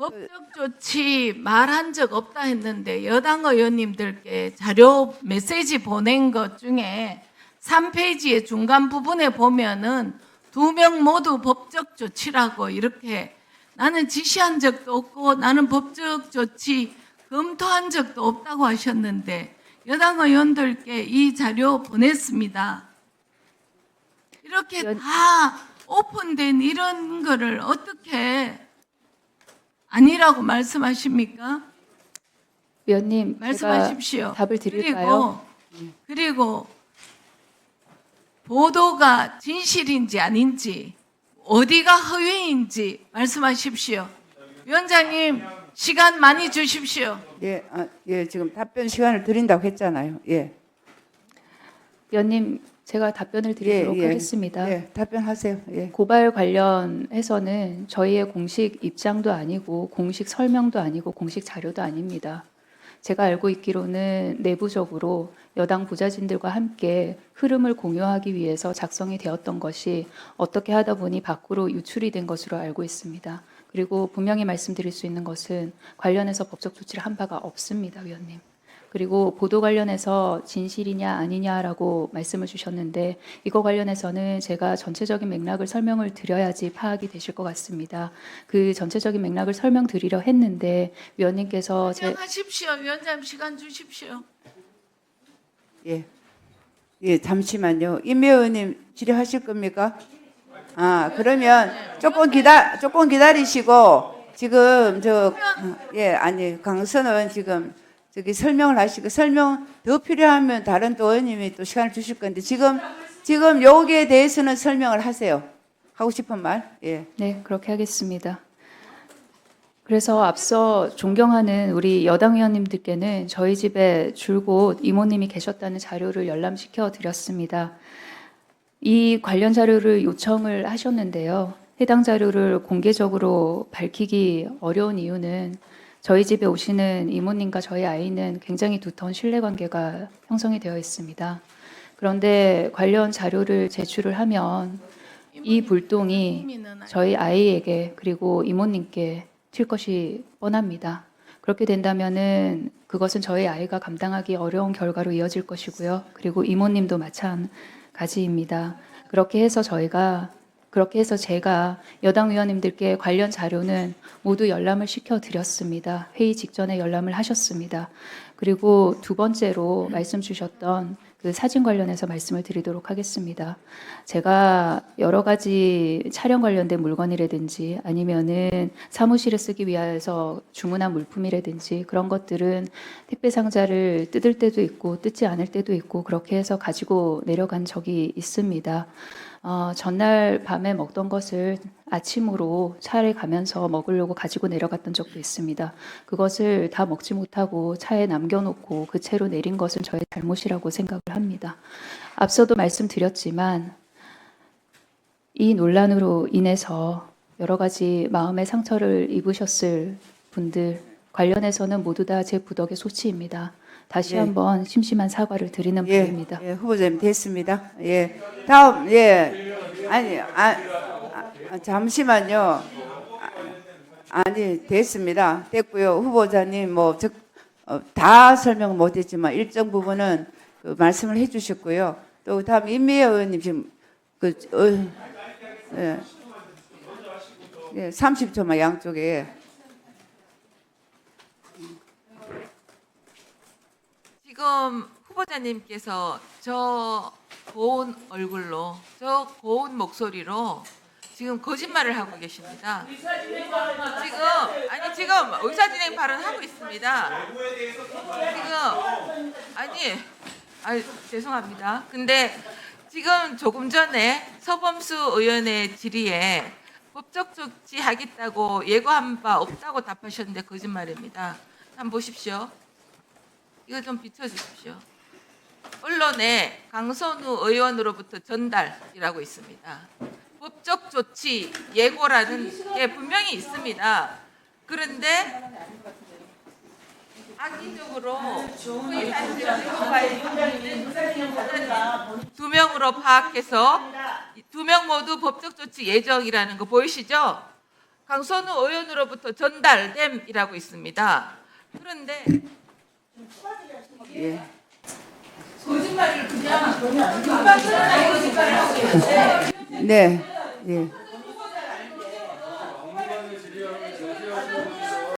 법적 조치 말한 적 없다 했는데 여당 의원님들께 자료 메시지 보낸 것 중에 3페이지의 중간 부분에 보면은 두 명 모두 법적 조치라고 이렇게 나는 지시한 적도 없고 나는 법적 조치 검토한 적도 없다고 하셨는데 여당 의원들께 이 자료 보냈습니다. 이렇게 연- 다 오픈된 이런 거를 어떻게 아니라고 말씀하십니까? 위원님 말씀하십시오. 답을 드릴까요? 그리고, 그리고 보도가 진실인지 아닌지 어디가 허위인지 말씀하십시오. 위원장님 시간 많이 주십시오. 예, 아, 예, 지금 답변 시간을 드린다고 했잖아요. 예, 위원님 제가 답변을 예, 드리도록 예. 하겠습니다. 예, 답변하세요. 예. 고발 관련해서는 저희의 공식 입장도 아니고 공식 설명도 아니고 공식 자료도 아닙니다. 제가 알고 있기로는 내부적으로 여당 부자진들과 함께 흐름을 공유하기 위해서 작성이 되었던 것이 어떻게 하다 보니 밖으로 유출이 된 것으로 알고 있습니다. 그리고 분명히 말씀드릴 수 있는 것은 관련해서 법적 조치를 한 바가 없습니다, 위원님. 그리고 보도 관련해서 진실이냐 아니냐라고 말씀을 주셨는데 이거 관련해서는 제가 전체적인 맥락을 설명을 드려야지 파악이 되실 것 같습니다. 그 전체적인 맥락을 설명드리려 했는데 위원님께서 제 하십시오. 위원장님 시간 주십시오. 예. 예, 잠시만요. 임미 의원님 질의하실 겁니까? 아, 그러면 조금 기다 조금 기다리시고 지금 저 예, 아니 강선 의원 지금 저기 설명을 하시고 설명 더 필요하면 다른 또 의원님이 또 시간을 주실 건데 지금 지금 여기에 대해서는 설명을 하세요. 하고 싶은 말? 예. 네, 그렇게 하겠습니다. 그래서 앞서 존경하는 우리 여당 의원님들께는 저희 집에 줄곧 이모님이 계셨다는 자료를 열람시켜 드렸습니다. 이 관련 자료를 요청을 하셨는데요. 해당 자료를 공개적으로 밝히기 어려운 이유는 저희 집에 오시는 이모님과 저희 아이는 굉장히 두터운 신뢰 관계가 형성이 되어 있습니다. 그런데 관련 자료를 제출을 하면 이 불똥이 저희 아이에게 그리고 이모님께 튈 것이 뻔합니다. 그렇게 된다면은 그것은 저희 아이가 감당하기 어려운 결과로 이어질 것이고요. 그리고 이모님도 마찬가지입니다. 그렇게 해서 저희가 그렇게 해서 제가 여당 의원님들께 관련 자료는 모두 열람을 시켜 드렸습니다. 회의 직전에 열람을 하셨습니다. 그리고 두 번째로 말씀 주셨던 그 사진 관련해서 말씀을 드리도록 하겠습니다. 제가 여러 가지 촬영 관련된 물건이라든지 아니면은 사무실에 쓰기 위해서 주문한 물품이라든지 그런 것들은 택배 상자를 뜯을 때도 있고 뜯지 않을 때도 있고 그렇게 해서 가지고 내려간 적이 있습니다. 어, 전날 밤에 먹던 것을 아침으로 차에 가면서 먹으려고 가지고 내려갔던 적도 있습니다. 그것을 다 먹지 못하고 차에 남겨놓고 그 채로 내린 것은 저의 잘못이라고 생각을 합니다. 앞서도 말씀드렸지만 이 논란으로 인해서 여러 가지 마음의 상처를 입으셨을 분들 관련해서는 모두 다 제 부덕의 소치입니다. 다시 예. 한번 심심한 사과를 드리는 예, 바입니다. 예, 후보자님 됐습니다. 예, 다음 예, 아니, 아, 아, 잠시만요. 아, 아니 됐습니다. 됐고요. 후보자님 뭐즉다 어, 설명 못했지만 일정 부분은 그 말씀을 해주셨고요. 또 다음 임미애 의원님 지금 그 어, 예, 예, 30초만 양쪽에 지금 후보자님께서 저 고운 얼굴로 저 고운 목소리로 지금 거짓말을 하고 계십니다. 지금 아니 지금 의사 진행 발언 하고 있습니다. 지금 아니 아 죄송합니다. 근데 지금 조금 전에 서범수 의원의 질의에 법적 조치 하겠다고 예고한 바 없다고 답하셨는데 거짓말입니다. 한번 보십시오. 이거 좀 비춰주십시오. 언론에 강선우 의원으로부터 전달이라고 있습니다. 법적 조치 예고라는 게 분명히 있습니다. 그런데 악의적으로 두 명으로 파악해서 두 명 모두 법적 조치 예정이라는 거 보이시죠? 강선우 의원으로부터 전달됨이라고 있습니다. 그런데 예. 거짓말을 그냥 금방 드러나는 거짓말을 하고 있는데 네. 예.